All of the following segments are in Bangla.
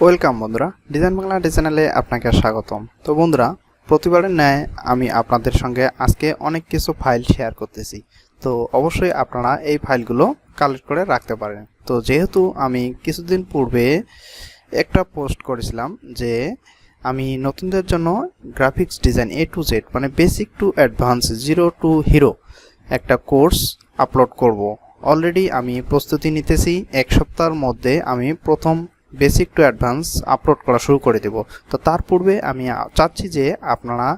ওয়েলকাম বন্ধুরা, ডিজাইন বাংলা চ্যানেলে আপনাকে স্বাগতম। তো বন্ধুরা, প্রতিবারের ন্যায় আমি আপনাদের সঙ্গে আজকে অনেক কিছু ফাইল শেয়ার করতেছি। তো অবশ্যই আপনারা এই ফাইলগুলো কালেক্ট করে রাখতে পারেন। তো যেহেতু আমি কিছুদিন পূর্বে একটা পোস্ট করেছিলাম যে আমি নতুনদের জন্য graphics design A to Z মানে basic to advance zero to hero একটা কোর্স আপলোড করব। অলরেডি আমি প্রস্তুতি নিতেছি, এক সপ্তাহের মধ্যে আমি প্রথম বেসিক টু অ্যাডভান্স আপলোড করা শুরু করে দেব। তো তার পূর্বে আমি চাচ্ছি যে আপনারা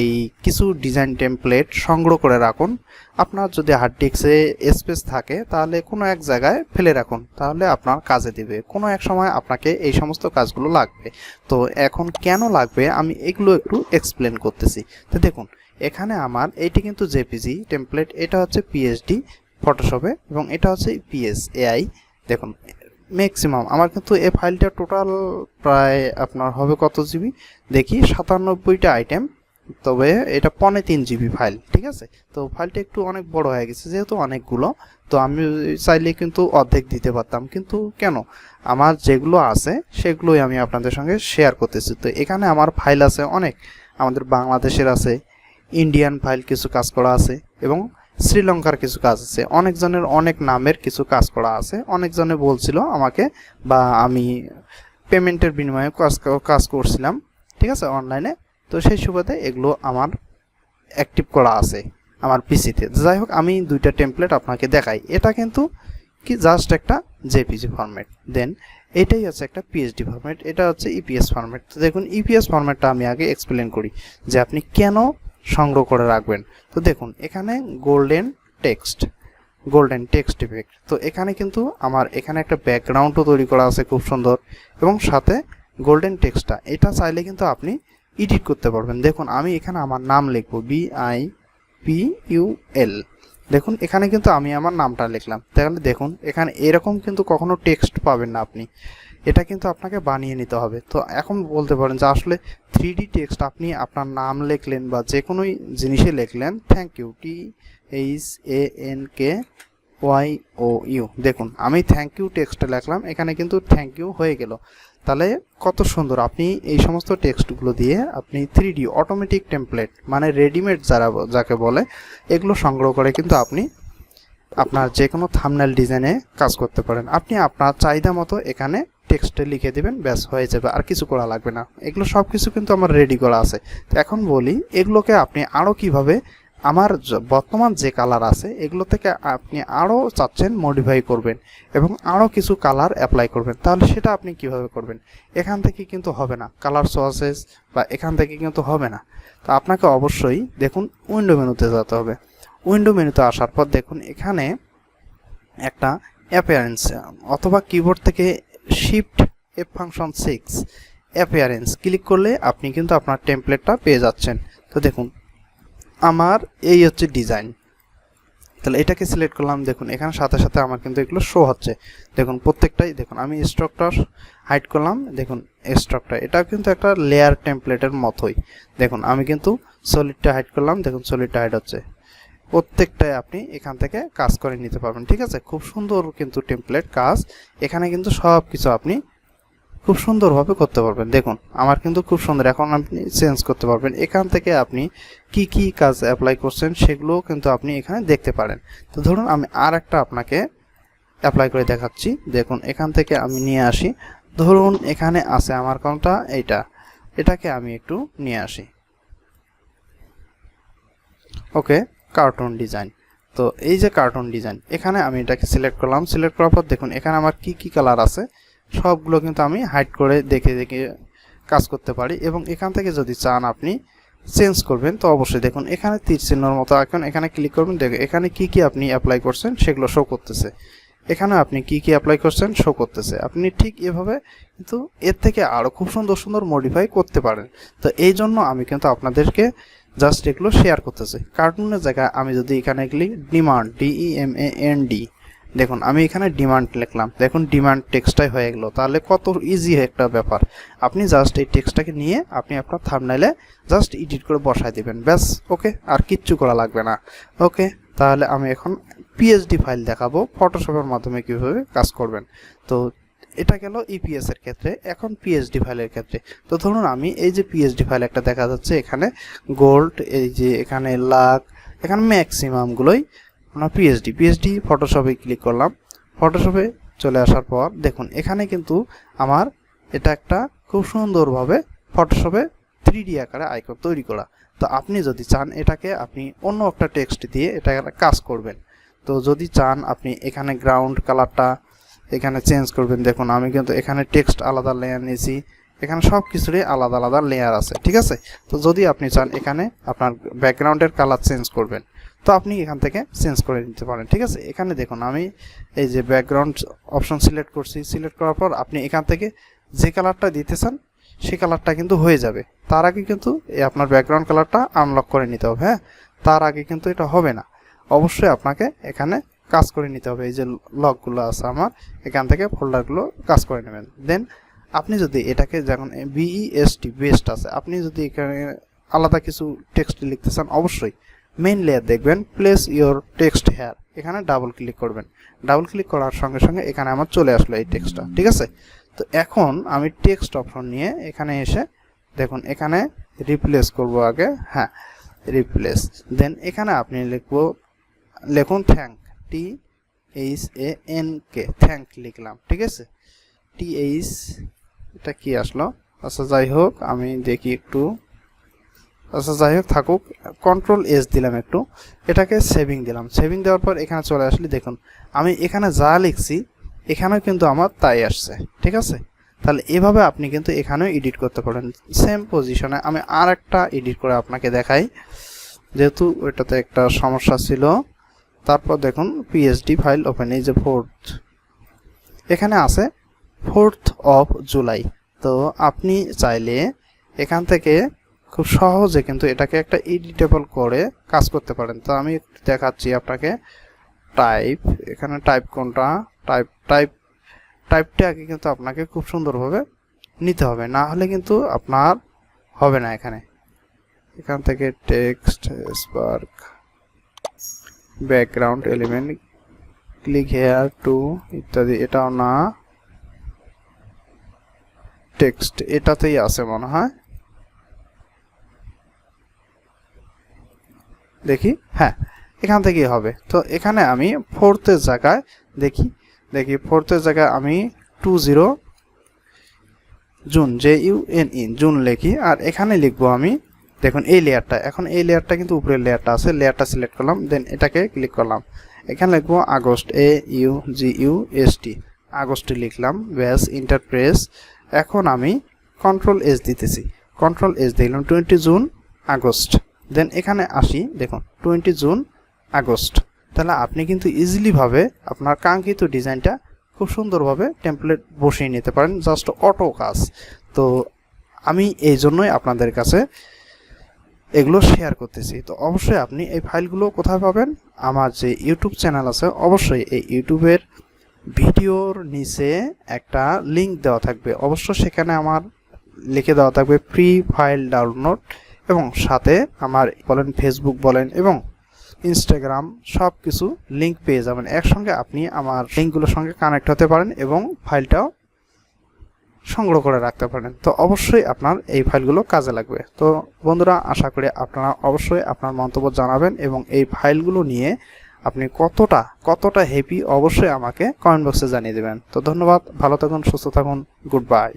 এই কিছু ডিজাইন টেমপ্লেট সংগ্রহ করে রাখুন। আপনার যদি হার্ড ডিস্কে স্পেস থাকে, তাহলে কোনো এক জায়গায় ফেলে রাখুন। তাহলে আপনার কাজে দিবে। কোনো এক সময় আপনাকে এই সমস্ত কাজগুলো লাগবে। তো এখন কেন লাগবে, আমি এগুলো একটু এক্সপ্লেন করতেছি। তো দেখুন, এখানে আমার, এইটি কিন্তু জেপিজি টেমপ্লেট এটা হচ্ছে পিএইচডি ফটোশপে এবং এটা হচ্ছে পিএস এআই দেখুন ম্যাক্সিমাম আমার কিন্তু এই ফাইলটা টোটাল প্রায় আপনার হবে কত জিবি দেখি, সাতানব্বইটা আইটেম তবে এটা পনে তিন জিবি ফাইল ঠিক আছে? তো ফাইলটা একটু অনেক বড় হয়ে গেছে, যেহেতু অনেকগুলো, তো আমি চাইলে কিন্তু অর্ধেক দিতে পারতাম। কিন্তু কেন? আমার যেগুলো আছে, সেগুলোই আমি আপনাদের সঙ্গে শেয়ার করতেছি। তো এখানে আমার ফাইল আছে অনেক। আমাদের বাংলাদেশের আছে ইন্ডিয়ান ফাইল কিছু কাজ করা আছে, এবং শ্রীলঙ্কার কিছু কাজ আছে। অনেকজনের অনেক নামের কিছু কাজ করা আছে। অনেকজনে বলছিল আমাকে বা আমি পেমেন্টের বিনিময়ে কাজ কাজ করছিলাম, ঠিক আছে, অনলাইনে। তো সেই সুবাদে এগুলো আমার অ্যাক্টিভ করা আছে, আমার পিসিতে যাই হোক, আমি দুইটা টেমপ্লেট আপনাকে দেখাই। এটা কিন্তু কি জাস্ট একটা জেপিজি ফরম্যাট দেন এটাই হচ্ছে একটা পিএইচডি ফরম্যাট এটা হচ্ছে ইপিএস ফরম্যাট তো দেখুন ইপিএস ফরম্যাটটা আমি আগে এক্সপ্লেন করি যে আপনি কেন সংগ্রহ করে রাখবেন। তো দেখুন, এখানে golden text golden text effect তো এখানে কিন্তু আমার এখানে একটা ব্যাকগ্রাউন্ডও তৈরি করা আছে খুব সুন্দর। এবং সাথে গোল্ডেন টেক্সটটা এটা চাইলে কিন্তু আপনি এডিট করতে পারবেন। দেখুন, আমি এখানে আমার নাম লিখব B I P U L দেখুন, এখানে কিন্তু আমি আমার নামটা লিখলাম। তাহলে দেখুন, এখানে এরকম কিন্তু কখনো টেক্সট পাবেন না আপনি। এটা কিন্তু আপনাকে বানিয়ে নিতে হবে। তো এখন বলতে পারেন যে আসলে থ্রি টেক্সট আপনি আপনার নাম লিখলেন বা যে কোনো জিনিসে লিখলেন thank you T H A N K Y O U দেখুন, আমি থ্যাংক ইউ টেক্সটে লিখলাম, এখানে কিন্তু থ্যাংক ইউ হয়ে গেল। তাহলে কত সুন্দর, আপনি এই সমস্ত টেক্সটগুলো দিয়ে আপনি থ্রি ডি অটোমেটিক টেমপ্লেট মানে রেডিমেড যারা যাকে বলে, এগুলো সংগ্রহ করে কিন্তু আপনি আপনার যে কোনো থামনেল ডিজাইনে কাজ করতে পারেন। আপনি আপনার চাহিদা মতো এখানে টেক্সটে লিখে দেবেন, ব্যাস, হয়ে যাবে, আর কিছু করা লাগবে না। এগুলো সব কিছু কিন্তু আমার রেডি করা আছে। তো এখন বলি, এগুলোকে আপনি আরও কীভাবে আমার বর্তমান যে কালার আছে, এগুলো থেকে আপনি আরও চাচ্ছেন মডিফাই করবেন এবং আরও কিছু কালার অ্যাপ্লাই করবেন। তাহলে সেটা আপনি কীভাবে করবেন? এখান থেকে কিন্তু হবে না। কালার সোয়াসেস বা এখান থেকে কিন্তু হবে না। তো আপনাকে অবশ্যই দেখুন উইন্ডো মেনুতে যেতে হবে। উইন্ডো মেনুতে আসার পর দেখুন এখানে একটা অ্যাপিয়ারেন্স অথবা কিবোর্ড থেকে shift F function six appearance click করলে আপনি কিন্তু আপনার টেমপ্লেটটা পেয়ে যাচ্ছেন। তো দেখুন আমার এই হচ্ছে ডিজাইন তাহলে এটাকে সিলেক্ট করলাম, দেখুন, এখানে সাথে সাথে আমার কিন্তু এগুলো শো হচ্ছে। দেখুন, প্রত্যেকটাই, দেখুন, আমি স্ট্রকটা হাইড করলাম, দেখুন স্ট্রকটা এটা কিন্তু একটা লেয়ার টেমপ্লেটের মতোই। দেখুন, আমি কিন্তু সলিডটা হাইড করলাম, দেখুন সলিডটা হাইড হচ্ছে। প্রত্যেকটাই আপনি এখান থেকে কাজ করে নিতে পারবেন, ঠিক আছে? খুব সুন্দর কিন্তু টেমপ্লেট কাজ। এখানে কিন্তু সব কিছু আপনি খুব সুন্দরভাবে করতে পারবেন। দেখুন, আমার কিন্তু খুব সুন্দর। এখন আপনি চেঞ্জ করতে পারবেন। এখান থেকে আপনি কি কি কাজ অ্যাপ্লাই করছেন সেগুলোও কিন্তু আপনি এখানে দেখতে পারেন। তো ধরুন, আমি আর একটা আপনাকে অ্যাপ্লাই করে দেখাচ্ছি। দেখুন, এখান থেকে আমি নিয়ে আসি। ধরুন, এখানে আছে আমার কোনটা এইটা। এটাকে আমি একটু নিয়ে আসি। ওকে কার্টুন ডিজাইন তো এই যে কার্টুন ডিজাইন এখানে আমি এটাকে সিলেক্ট করলাম। সিলেক্ট করার পর দেখুন, এখানে আমার কি কি কালার আছে? সবগুলো কিন্তু আমি হাইড করে দেখে দেখে কাজ করতে পারি এবং এখান থেকে যদি চান আপনি চেঞ্জ করবেন, তো অবশ্যই দেখুন এখানে তীর চিহ্নর মতো এখন এখানে ক্লিক করবেন, দেখুন এখানে কি কি আপনি অ্যাপ্লাই করছেন সেগুলো শো করতেছে। এখানে আপনি কি কি অ্যাপ্লাই করছেন শো করতেছে। আপনি ঠিক এভাবে কিন্তু এর থেকে আরও খুব সুন্দর সুন্দর মডিফাই করতে পারেন। তো এই জন্য আমি কিন্তু আপনাদেরকে জাস্ট এগুলো শেয়ার করতেছি। কার্টুনের জায়গায় আমি যদি এখানে গেলি demand D E M A N D দেখুন, আমি এখানে ডিমান্ড লিখলাম। দেখুন ডিমান্ড টেক্সটাই হয়ে গেলো। তাহলে কত ইজি একটা ব্যাপার। আপনি জাস্ট এই টেক্সটটাকে নিয়ে আপনি আপনার থামনাইলে জাস্ট এডিট করে বসায় দিবেন। ব্যাস ওকে আর কিচ্ছু করা লাগবে না। ওকে তাহলে আমি এখন পিএইচডি ফাইল দেখাবো ফটোশপের মাধ্যমে কীভাবে কাজ করবেন। তো এটা গেল ইপিএস এর ক্ষেত্রে, এখন পিএইচডি ফাইলের ক্ষেত্রে। তো ধরুন, আমি এই যে পিএইচডি ফাইল একটা দেখা যাচ্ছে, এখানে গোল্ড এই যে এখানে লাখ, এখানে ম্যাক্সিমামগুলোই আমরা পিএইচডি পিএইচডি ফটোশপে ক্লিক করলাম। ফটোশপে চলে আসার পর দেখুন, এখানে কিন্তু আমার এটা একটা খুব সুন্দরভাবে ফটোশপে থ্রি ডি আকারে আইকন তৈরি করা। তো আপনি যদি চান এটাকে আপনি অন্য একটা টেক্সট দিয়ে এটা কাজ করবেন। তো যদি চান আপনি এখানে গ্রাউন্ড কালারটা এখানে চেঞ্জ করবেন, দেখুন আমি কিন্তু এখানে টেক্সট আলাদা লেয়ার নিয়েছি। এখানে সব কিছুরই আলাদা আলাদা লেয়ার আছে, ঠিক আছে? তো যদি আপনি চান এখানে আপনার ব্যাকগ্রাউন্ডের কালার চেঞ্জ করবেন, তো আপনি এখান থেকে চেঞ্জ করে নিতে পারেন, ঠিক আছে? এখানে দেখুন, আমি এই যে ব্যাকগ্রাউন্ড অপশন সিলেক্ট করছি সিলেক্ট করার পর আপনি এখান থেকে যে কালারটা দিতে চান, সেই কালারটা কিন্তু হয়ে যাবে। তার আগে কিন্তু এই আপনার ব্যাকগ্রাউন্ড কালারটা আনলক করে নিতে হবে হ্যাঁ? তার আগে কিন্তু এটা হবে না। অবশ্যই আপনাকে এখানে কাজ করে নিতে হবে, এই যে লকগুলো আছে আমার, এখান থেকে ফোল্ডারগুলো কাজ করে নেবেন। দেন আপনি যদি এটাকে যখন বিইএসটি বেস্ট আছে, আপনি যদি এখানে আলাদা কিছু টেক্সট লিখতে চান, অবশ্যই মেইন লেয়ার দেখবেন প্লেস ইওর টেক্সট হেয়ার এখানে ডাবল ক্লিক করবেন। ডাবল ক্লিক করার সঙ্গে সঙ্গে এখানে আমার চলে আসলো এই টেক্সটটা ঠিক আছে? তো এখন আমি টেক্সট অপশন নিয়ে এখানে এসে দেখুন, এখানে রিপ্লেস করব আগে হ্যাঁ রিপ্লেস দেন এখানে আপনি লিখব, লিখুন thank T H A N K thank লিখলাম, ঠিক আছে? টি এইচ এটা কি আসলো? আচ্ছা যাই হোক আমি দেখি একটু। আচ্ছা যাই হোক থাকুক। কন্ট্রোল এস দিলাম একটু। এটাকে সেভিং দিলাম। সেভিং দেওয়ার পর এখানে চলে আসলে দেখুন, আমি এখানে যা লিখছি, এখানেও কিন্তু আমার তাই আসছে। ঠিক আছে? তাহলে এভাবে আপনি কিন্তু এখানেও এডিট করতে পারেন। সেম পজিশনে আমি আর একটা এডিট করে আপনাকে দেখাই। যেহেতু ওইটাতে একটা সমস্যা ছিল, তারপর দেখুন পিএইচডি ফাইল ওপেন এই যে ফোর্থ এখানে আছে ফোর্থ অফ জুলাই। তো আপনি চাইলে এখান থেকে খুব সহজে কিন্তু এটাকে একটা এডিটেবল করে কাজ করতে পারেন। তো আমি দেখাচ্ছি আপনাকে। টাইপ, এখানে টাইপ কোনটা? টাইপ টাইপ, টাইপটা আগে কিন্তু আপনাকে খুব সুন্দরভাবে নিতে হবে। না হলে কিন্তু আপনার হবে না এখানে। এখান থেকে text, spark, background element, click here to ইত্যাদি। এটাও না। টেক্সট এটাতেই আছে মনে হয়। দেখি হ্যাঁ এখান থেকেই হবে। তো এখানে আমি ফোর্থের জায়গায় দেখি দেখি ফোর্থের জায়গায় আমি two zero June J U N in June লিখি, আর এখানে লিখব আমি, দেখুন এই লেয়ারটা, এখন এই লেয়ারটা কিন্তু উপরের লেয়ারটা আছে, লেয়ারটা সিলেক্ট করলাম দেন এটাকে ক্লিক করলাম। এখানে লিখব August A U G U S T আগস্টে লিখলাম, ব্যাস ইন্টারপ্রেস এখন আমি কন্ট্রোল এস দিতেছি। কন্ট্রোল এস দিলাম টোয়েন্টি জুন আগস্ট। দেন এখানে আসি, দেখুন টোয়েন্টি জুন আগস্ট। তাহলে আপনি কিন্তু ইজিলিভাবে আপনার কাঙ্ক্ষিত ডিজাইনটা খুব সুন্দরভাবে টেমপ্লেট বসিয়ে নিতে পারেন জাস্ট অটো কাজ। তো আমি এই জন্যই আপনাদের কাছে এগুলো শেয়ার করতেছি। তো অবশ্যই আপনি এই ফাইলগুলো কোথায় পাবেন? আমার যে ইউটিউব চ্যানেল আছে, অবশ্যই এই ইউটিউবের ভিডিওর নিচে একটা লিংক দেওয়া থাকবে। অবশ্য সেখানে আমার লিখে দেওয়া থাকবে ফ্রি ফাইল ডাউনলোড এবং সাথে আমার বলেন ফেসবুক বলেন এবং ইনস্টাগ্রাম সব কিছু লিঙ্ক পেয়ে যাবেন। একসঙ্গে আপনি আমার লিঙ্কগুলোর সঙ্গে কানেক্ট হতে পারেন এবং ফাইলটাও সংগ্রহ করে রাখতে পারেন। তো অবশ্যই আপনার এই ফাইলগুলো কাজে লাগবে। তো বন্ধুরা, আশা করি আপনারা অবশ্যই আপনার মন্তব্য জানাবেন এবং এই ফাইলগুলো নিয়ে আপনি কতটা কতটা হ্যাপি অবশ্যই আমাকে কমেন্ট বক্সে জানিয়ে দেবেন। তো ধন্যবাদ, ভালো থাকুন, সুস্থ থাকুন গুড বাই